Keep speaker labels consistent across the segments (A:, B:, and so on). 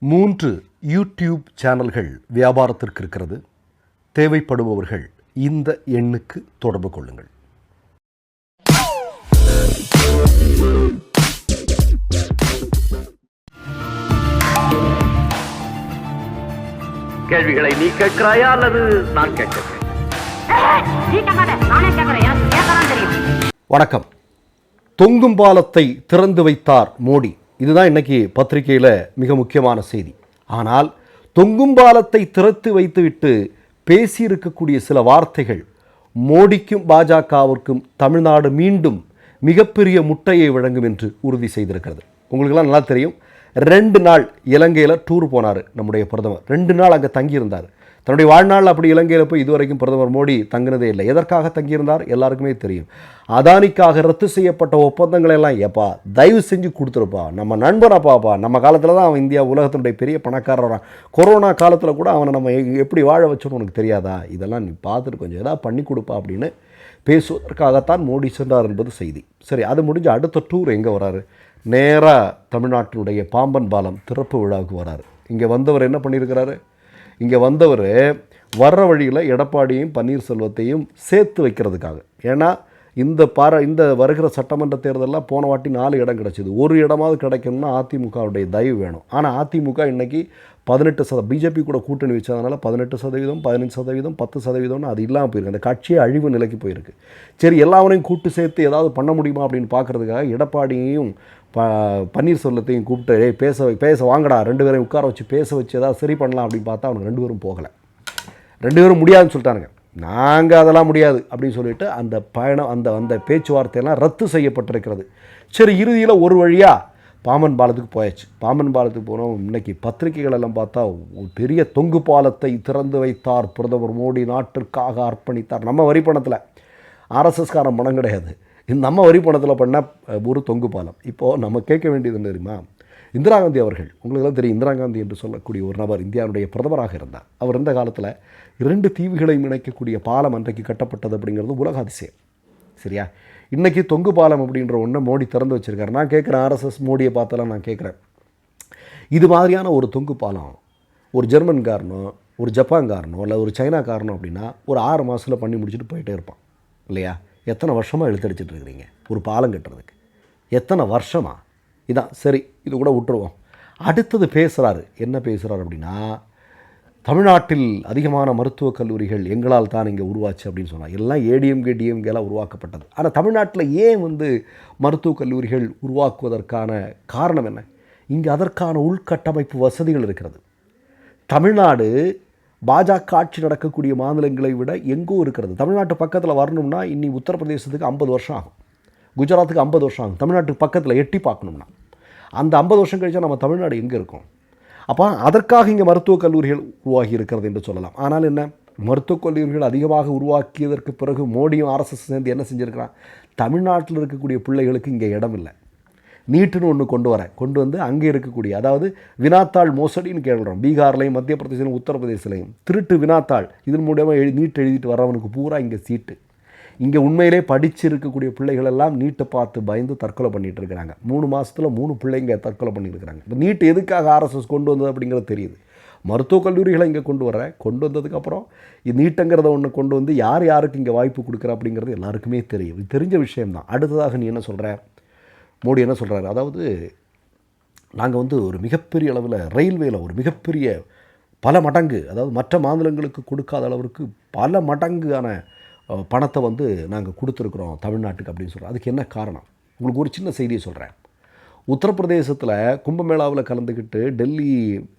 A: மூன்று யூடியூப் சேனல்கள் வியாபாரத்திற்கு இருக்கிறது. தேவைப்படுபவர்கள் இந்த எண்ணுக்கு தொடர்பு கொள்ளுங்கள்.
B: கேள்விகளை நீ கேட்கிறாயா அல்லது நான் கேட்கிறேன்.
A: வணக்கம். தொங்கும் பாலத்தை திறந்து வைத்தார் மோடி. இதுதான் இன்னைக்கு பத்திரிகையில் மிக முக்கியமான செய்தி. ஆனால் தொங்கும் பாலத்தை திறத்து வைத்துவிட்டு பேசியிருக்கக்கூடிய சில வார்த்தைகள் மோடிக்கும் பாஜகவிற்கும் தமிழ்நாடு மீண்டும் மிகப்பெரிய முட்டையை வழங்கும் என்று உறுதி செய்திருக்கிறது. உங்களுக்கெல்லாம் நல்லா தெரியும். ரெண்டு நாள் இலங்கையில் டூர் போனார் நம்முடைய பிரதமர். ரெண்டு நாள் அங்கே தங்கியிருந்தார். தன்னுடைய வாழ்நாள் அப்படி இலங்கையில் போய் இதுவரைக்கும் பிரதமர் மோடி தங்கினதே இல்லை. எதற்காக தங்கியிருந்தார்? எல்லாருக்குமே தெரியும். அதானிக்காக ரத்து செய்யப்பட்ட ஒப்பந்தங்கள் எல்லாம் ஏப்பா தயவு செஞ்சு கொடுத்துருப்பா. நம்ம நண்பனாப்பாப்பா நம்ம காலத்தில் தான் அவன் இந்தியா உலகத்தினுடைய பெரிய பணக்காரரான். கொரோனா காலத்தில் கூட அவனை நம்ம எ- எப்படி வாழ வச்சோன்னு உனக்கு தெரியாதா? இதெல்லாம் நீ பார்த்துட்டு கொஞ்சம் எதாவது பண்ணி கொடுப்பா அப்படின்னு பேசுவதற்காகத்தான் மோடி சென்றார் என்பது செய்தி. சரி அது முடிஞ்சு அடுத்த டூர் எங்கே வராரு? நேராக தமிழ்நாட்டினுடைய பாம்பன் பாலம் திறப்பு விழாவுக்கு வராரு. இங்கே வந்தவர் என்ன பண்ணியிருக்கிறாரு? இங்கே வந்தவர் வர்ற வழியில் எடப்பாடியும் பன்னீர்செல்வத்தையும் சேர்த்து வைக்கிறதுக்காக. ஏன்னா இந்த பார இந்த வருகிற சட்டமன்ற தேர்தலில் போன வாட்டி நாலு இடம் கிடச்சிது. ஒரு இடமாவது கிடைக்கணும்னா அதிமுகவுடைய தயவு வேணும். ஆனால் அதிமுக இன்றைக்கி பதினெட்டு சத பிஜேபி கூட கூட்டணி வச்சதுனால பதினெட்டு சதவீதம் பதினஞ்சு சதவீதம் பத்து சதவீதம்னு அது இல்லாமல் போயிருக்கு. அந்த கட்சியே அழிவு நிலைக்கு போயிருக்கு. சரி எல்லாவரையும் கூட்டு சேர்த்து ஏதாவது பண்ண முடியுமா அப்படின்னு பார்க்குறதுக்காக எடப்பாடியையும் ப பன்னீர்செல்வத்தையும் கூப்பிட்டு "ஏய், பேச பேச வாங்கடா ரெண்டு பேரையும் உட்கார வச்சு பேச வச்சு ஏதாவது சரி பண்ணலாம் அப்படின்னு பார்த்தா அவனுக்கு ரெண்டு பேரும் போகலை. ரெண்டு பேரும் முடியாதுன்னு சொல்லிட்டானுங்க. நாங்கள் அதெல்லாம் முடியாது அப்படின்னு சொல்லிட்டு அந்த பயணம் அந்த அந்த பேச்சுவார்த்தையெல்லாம் ரத்து செய்யப்பட்டிருக்கிறது. சரி இறுதியில் ஒரு வழியாக பாம்பன் பாலத்துக்கு போயாச்சு. பாம்பன் பாலத்துக்கு போனோம். இன்னைக்கு பத்திரிகைகள் எல்லாம் பார்த்தா ஒரு பெரிய தொங்கு பாலத்தை திறந்து வைத்தார். பிரதமர் மோடி நாட்டிற்காக அர்ப்பணித்தார். நம்ம வரி பணத்தில். ஆர்எஸ்எஸ்காரன் பணம் கிடையாது. இந்த நம்ம வரி பணத்தில் பண்ண ஒரு தொங்கு பாலம். இப்போது நம்ம கேட்க வேண்டியது தெரியுமா? இந்திரா காந்தி அவர்கள் உங்களுக்கெல்லாம் தெரியும் இந்திரா காந்தி என்று சொல்லக்கூடிய ஒரு நபர் இந்தியாவுடைய பிரதமராக இருந்தார். அவர் இருந்த காலத்தில் இரண்டு தீவுகளையும் இணைக்கக்கூடிய பாலம் அன்றைக்கு கட்டப்பட்டது அப்படிங்கிறது உலக அதிசயம். சரியா? இன்றைக்கி தொங்கு பாலம் அப்படின்ற ஒன்றை மோடி திறந்து வச்சிருக்காரு. நான் கேட்குறேன் ஆர்எஸ்எஸ் மோடியை பார்த்தெல்லாம் நான் கேட்குறேன் இது மாதிரியான ஒரு தொங்கு பாலம் ஒரு ஜெர்மன்காரனோ ஒரு ஜப்பான்காரனோ இல்லை ஒரு சைனாக்காரனோ அப்படின்னா ஒரு ஆறு மாதத்தில் பண்ணி முடிச்சுட்டு போயிட்டே இருப்பான். இல்லையா? எத்தனை வருஷமாக இழுத்தடிச்சிட்டு இருக்கிறீங்க ஒரு பாலம் கட்டுறதுக்கு? எத்தனை வருஷமா? இதான் சரி இது கூட விட்டுருவோம். அடுத்தது பேசுகிறாரு என்ன பேசுகிறார் அப்படின்னா தமிழ்நாட்டில் அதிகமான மருத்துவக் கல்லூரிகள் எங்களால் தான் இங்கே உருவாச்சு அப்படின்னு சொன்னால் எல்லாம் ஏடிஎம்கே டிஎம்கேலாம் உருவாக்கப்பட்டது. ஆனால் தமிழ்நாட்டில் ஏன் வந்து மருத்துவக் கல்லூரிகள் உருவாக்குவதற்கான காரணம் என்ன? இங்கே அதற்கான உள்கட்டமைப்பு வசதிகள் இருக்கிறது. தமிழ்நாடு பாஜக ஆட்சி நடக்கக்கூடிய மாநிலங்களை விட எங்கோ இருக்கிறது. தமிழ்நாட்டு பக்கத்தில் வரணும்னா இன்னி உத்தரப்பிரதேசத்துக்கு ஐம்பது வருஷம் ஆகும். குஜராத்துக்கு ஐம்பது வருஷம் ஆகும். தமிழ்நாட்டுக்கு பக்கத்தில் எட்டி பார்க்கணும்னா. அந்த ஐம்பது வருஷம் கழிச்சா நம்ம தமிழ்நாடு எங்கே இருக்கும்? அப்போ அதற்காக இங்கே மருத்துவக் கல்லூரிகள் உருவாகி இருக்கிறது என்று சொல்லலாம். ஆனால் என்ன? மருத்துவக் கல்லூரிகள் அதிகமாக உருவாக்கியதற்கு பிறகு மோடியும் ஆர்எஸ்எஸ் சேர்ந்து என்ன செஞ்சுருக்கிறான்? தமிழ்நாட்டில் இருக்கக்கூடிய பிள்ளைகளுக்கு இங்கே இடம் இல்லை. நீட்டுன்னு ஒன்று கொண்டு வரேன் கொண்டு வந்து அங்கே இருக்கக்கூடிய அதாவது வினாத்தாள் மோசடின்னு கேள்றோம். பீகார்லையும் மத்திய பிரதேசிலையும் உத்தரப்பிரதேசிலையும். திருட்டு வினாத்தாள் இதன் மூலியமாக எழுதி நீட் எழுதிட்டு வர்றவனுக்கு பூரா இங்கே சீட்டு. இங்கே உண்மையிலே படிச்சிருக்கக்கூடிய பிள்ளைகள் எல்லாம் நீட்டை பார்த்து பயந்து தற்கொலை பண்ணிகிட்டு இருக்கிறாங்க. மூணு மாதத்தில் மூணு பிள்ளைங்க தற்கொலை பண்ணியிருக்கிறாங்க இப்போ நீட் எதுக்காக ஆர்எஸ்எஸ் கொண்டு வந்தது அப்படிங்கிறது தெரியுது. மருத்துவக் கல்லூரிகளை இங்கே கொண்டு வரேன் கொண்டு வந்ததுக்கப்புறம் இது நீட்டுங்கிறத ஒன்று கொண்டு வந்து யார் யாருக்கு இங்கே வாய்ப்பு கொடுக்குற அப்படிங்கிறது எல்லாருக்குமே தெரியும். இது தெரிஞ்ச விஷயம்தான். அடுத்ததாக நீ என்ன சொல்கிற மோடி என்ன சொல்கிறாரு அதாவது நாங்கள் வந்து ஒரு மிகப்பெரிய அளவில் ரயில்வேயில் ஒரு மிகப்பெரிய பல மடங்கு அதாவது மற்ற மாநிலங்களுக்கு கொடுக்காத அளவிற்கு பல மடங்கான பணத்தை வந்து நாங்கள் கொடுத்துருக்குறோம் தமிழ்நாட்டுக்கு அப்படின்னு சொல்கிறோம் அதுக்கு என்ன காரணம்? உங்களுக்கு ஒரு சின்ன செய்தியை சொல்கிறேன் உத்தரப்பிரதேசத்தில் கும்பமேளாவில் கலந்துக்கிட்டு டெல்லி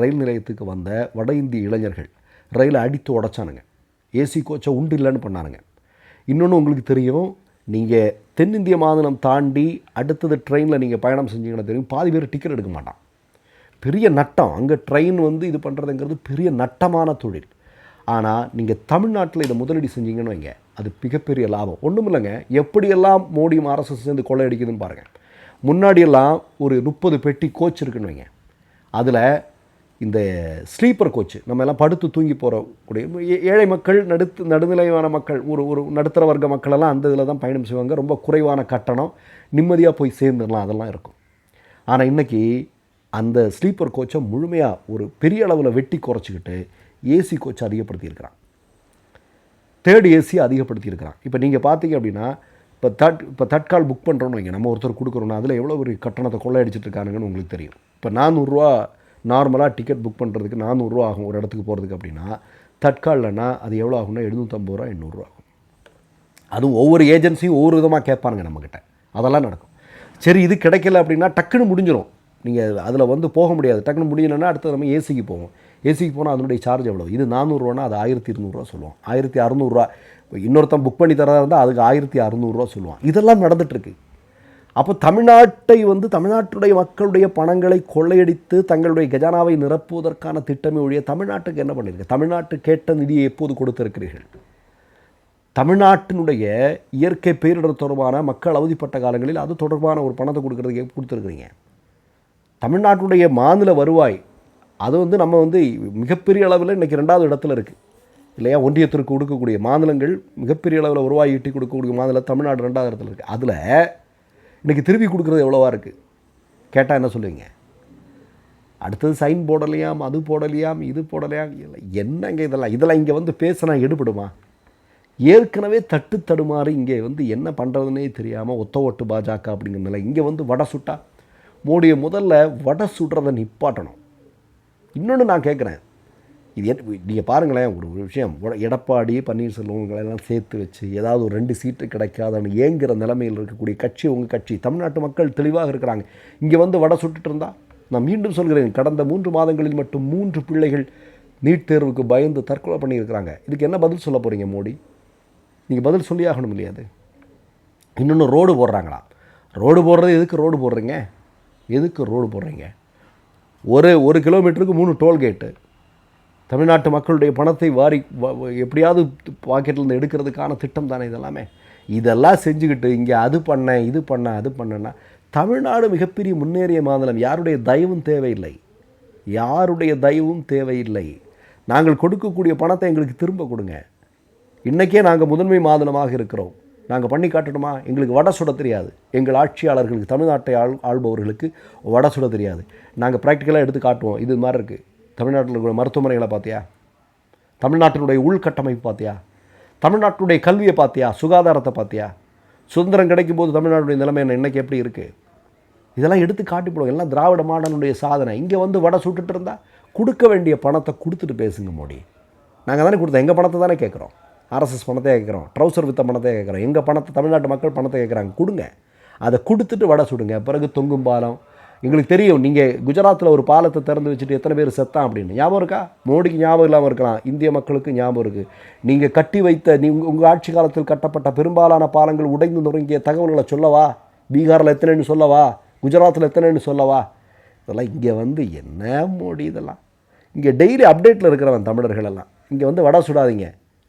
A: ரயில் நிலையத்துக்கு வந்த வட இந்திய இளைஞர்கள் ரயிலை அடித்து உடச்சானுங்க. ஏசி கோச்சை உண்டு இல்லைன்னு பண்ணானுங்க. இன்னொன்று உங்களுக்கு தெரியும் நீங்கள் தென்னிந்திய மாநிலம் தாண்டி அடுத்தது ட்ரெயினில் நீங்கள் பயணம் செஞ்சீங்கன்னா தெரியும் பாதி பேர் டிக்கெட் எடுக்க மாட்டான். பெரிய நட்டம். அங்கே ட்ரெயின் வந்து இது பண்ணுறதுங்கிறது பெரிய நட்டமான தொழில். ஆனால் நீங்கள் தமிழ்நாட்டில் இதை முதலீடு செஞ்சீங்கன்னு வைங்க. அது மிகப்பெரிய லாபம். ஒன்றும் இல்லைங்க எப்படியெல்லாம் மோடியும் ஆர்எஸ்எஸ் சேர்ந்து கொள்ளையடிக்குதுன்னு பாருங்கள் முன்னாடியெல்லாம் ஒரு முப்பது பெட்டி கோச் இருக்குன்னு வைங்க. அதில் இந்த ஸ்லீப்பர் கோச்சு நம்ம எல்லாம் படுத்து தூங்கி போகிறக்கூடிய ஏழை மக்கள் நடுத்து நடுநிலையான மக்கள் ஒரு ஒரு நடுத்தர வர்க்க மக்களெல்லாம் அந்த இதில் தான் பயணம் செய்வாங்க. ரொம்ப குறைவான கட்டணம் நிம்மதியாக போய் சேர்ந்துடலாம். அதெல்லாம் இருக்கும். ஆனால் இன்றைக்கி அந்த ஸ்லீப்பர் கோச்சை முழுமையாக ஒரு பெரிய அளவில் வெட்டி குறைச்சிக்கிட்டு ஏசி கோச்சை அதிகப்படுத்தியிருக்கிறான். தேர்ட் ஏசி அதிகப்படுத்தியிருக்கிறான். இப்போ நீங்கள் பார்த்தீங்க அப்படின்னா இப்போ தட் இப்போ தட்கால் புக் பண்ணுறோன்னு வைங்க. நம்ம ஒருத்தர் கொடுக்குறோன்னா அதில் எவ்வளோ ஒரு கட்டணத்தை கொள்ளையடிச்சிட்டு இருக்கானுங்கன்னு உங்களுக்கு தெரியும். இப்போ நானூறுரூவா நார்மலாக டிக்கெட் புக் பண்ணுறதுக்கு நானூறுரூவா ஆகும் ஒரு இடத்துக்கு போகிறதுக்கு அப்படின்னா தட்கால்லனா அது எவ்வளோ ஆகும்னா எழுநூற்றம்பது ரூபா எண்ணூறுரூவா ஆகும். அதுவும் ஒவ்வொரு ஏஜென்சியும் ஒவ்வொரு விதமாக கேட்பானுங்க நம்மக்கிட்ட அதெல்லாம் நடக்கும். சரி இது கிடைக்கல அப்படின்னா டக்குன்னு முடிஞ்சிடும் நீங்கள் அதில் வந்து போக முடியாது. டக்குன்னு முடியலன்னா அடுத்து நம்ம ஏசிக்கு போவோம். ஏசிக்கு போனால் அதனுடைய சார்ஜ் எவ்வளோ இது நானூறுரூவானா அது ஆயிரத்தி இருநூறுவா சொல்லுவோம் ஆயிரத்தி அறநூறுவா. இப்போ இன்னொருத்தன் புக் பண்ணி தரதா இருந்தால் அதுக்கு ஆயிரத்தி அறநூறுவா சொல்லுவான். இதெல்லாம் நடந்துகிட்ருக்கு அப்போ தமிழ்நாட்டை வந்து தமிழ்நாட்டுடைய மக்களுடைய பணங்களை கொள்ளையடித்து தங்களுடைய கஜானாவை நிரப்புவதற்கான திட்டமே ஒழிய தமிழ்நாட்டுக்கு என்ன பண்ணியிருக்கு தமிழ்நாட்டு கேட்ட நிதியை எப்போது கொடுத்திருக்கிறீர்கள்? தமிழ்நாட்டினுடைய இயற்கை பேரிடர் தொடர்பான மக்கள் அவதிப்பட்ட காலங்களில் அது தொடர்பான ஒரு பணத்தை கொடுக்கறதுக்கு கொடுத்துருக்குறீங்க? தமிழ்நாட்டுடைய மாநில வருவாய் அது வந்து நம்ம வந்து மிகப்பெரிய அளவில் இன்றைக்கி ரெண்டாவது இடத்துல இருக்குது இல்லையா? ஒன்றியத்திற்கு கொடுக்கக்கூடிய மாநிலங்கள் மிகப்பெரிய அளவில் வருவாய் ஈட்டி கொடுக்கக்கூடிய மாநிலம் தமிழ்நாடு ரெண்டாவது இடத்துல இருக்குது அதில் இன்றைக்கி திருப்பி கொடுக்குறது எவ்வளோவா இருக்குது கேட்டால் என்ன சொல்லுவீங்க? அடுத்தது சைன் போடலையாம் அது போடலையாம் இது போடலையாம் இல்லை என்னங்க இதெல்லாம்? இதெல்லாம் இங்கே வந்து பேசினா எடுபடுமா? ஏற்கனவே தட்டு தடுமாறி இங்கே வந்து என்ன பண்ணுறதுனே தெரியாமல் ஒத்த ஓட்டு பாஜக அப்படிங்கிற நிலை. இங்கே வந்து வடை சுட்டா. மோடியை முதல்ல வடை சுடுறதை நிப்பாட்டணும். இன்னொன்று நான் கேட்குறேன் இது நீங்கள் பாருங்களேன் ஒரு ஒரு விஷயம் எடப்பாடி பன்னீர்செல்வங்களெல்லாம் சேர்த்து வச்சு ஏதாவது ஒரு ரெண்டு சீட்டு கிடைக்காதன்னு ஏங்குற நிலைமையில் இருக்கக்கூடிய கட்சி உங்கள் கட்சி. தமிழ்நாட்டு மக்கள் தெளிவாக இருக்கிறாங்க. இங்கே வந்து வடை சுட்டுட்டு இருந்தா? நான் மீண்டும் சொல்கிறேன் கடந்த மூன்று மாதங்களில் மட்டும் மூன்று பிள்ளைகள் நீட் தேர்வுக்கு பயந்து தற்கொலை பண்ணியிருக்கிறாங்க. இதுக்கு என்ன பதில் சொல்ல போகிறீங்க மோடி? நீங்கள் பதில் சொல்லி ஆகணும் இல்லையா அது? இன்னொன்று ரோடு போடுறாங்களா? ரோடு போடுறது எதுக்கு ரோடு போடுறீங்க? எதுக்கு ரோடு போடுறீங்க? ஒரு ஒரு கிலோமீட்டருக்கு மூணு டோல்கேட்டு தமிழ்நாட்டு மக்களுடைய பணத்தை வாரி எப்படியாவது பாக்கெட்லேருந்து எடுக்கிறதுக்கான திட்டம் தானே இதெல்லாமே. இதெல்லாம் செஞ்சுக்கிட்டு இங்கே அது பண்ணேன் இது பண்ணேன் அது பண்ணேன்னா தமிழ்நாடு மிகப்பெரிய முன்னேறிய மாநிலம். யாருடைய தயவும் தேவையில்லை. யாருடைய தயவும் தேவையில்லை. நாங்கள் கொடுக்கக்கூடிய பணத்தை எங்களுக்கு திரும்ப கொடுங்க. இன்றைக்கே நாங்கள் முதன்மை மாநிலமாக இருக்கிறோம். நாங்கள் பண்ணி காட்டணுமா? எங்களுக்கு வடை சுட தெரியாது. எங்கள் ஆட்சியாளர்களுக்கு தமிழ்நாட்டை ஆள் ஆள்பவர்களுக்கு வடை சுட தெரியாது. நாங்கள் ப்ராக்டிக்கலாக எடுத்து காட்டுவோம். இது மாதிரி இருக்குது தமிழ்நாட்டில் இருக்கிற மருத்துவமனைகளை பார்த்தியா? தமிழ்நாட்டினுடைய உள்கட்டமைப்பு பார்த்தியா? தமிழ்நாட்டுடைய கல்வியை பார்த்தியா? சுகாதாரத்தை பார்த்தியா? சுதந்திரம் கிடைக்கும் போது தமிழ்நாட்டுடைய நிலைமை என்ன? இன்னைக்கு எப்படி இருக்குது இதெல்லாம் எடுத்து காட்டிப்படும் எல்லாம் திராவிட மாடனுடைய சாதனை. இங்கே வந்து வடை சுட்டுட்டு இருந்தால் கொடுக்க வேண்டிய பணத்தை கொடுத்துட்டு பேசுங்க மோடி. நாங்கள் தானே கொடுத்தோம். எங்கள் பணத்தை தானே கேட்குறோம்? ஆர்எஸ்எஸ் பணத்தை கேட்குறோம் ட்ரௌசர் வித்த பணத்தை கேட்குறோம் எங்கள் பணத்தை தமிழ்நாட்டு மக்கள் பணத்தை கேட்குறாங்க கொடுங்க. அதை கொடுத்துட்டு வடை சுடுங்க. பிறகு தொங்கும் பாலம். எங்களுக்கு தெரியும் நீங்கள் குஜராத்தில் ஒரு பாலத்தை திறந்து வச்சுட்டு எத்தனை பேர் செத்தான் அப்படின்னு. ஞாபகம் இருக்கா? மோடிக்கு ஞாபகம் இல்லாமல் இருக்கலாம். இந்திய மக்களுக்கு ஞாபகம் இருக்குது நீங்கள் கட்டி வைத்த நீ உங்கள் ஆட்சி காலத்தில் கட்டப்பட்ட பெரும்பாலான பாலங்கள் உடைந்து நொறுங்கிய தகவல்களை சொல்லவா? பீகாரில் எத்தனைன்னு சொல்லவா? குஜராத்தில் எத்தனைன்னு சொல்லவா? இதெல்லாம் இங்கே வந்து என்ன மோடி இதெல்லாம்? இங்கே டெய்லி அப்டேட்டில் இருக்கிறவன் தமிழர்கள் எல்லாம். இங்கே வந்து வடை சுடாதீங்க.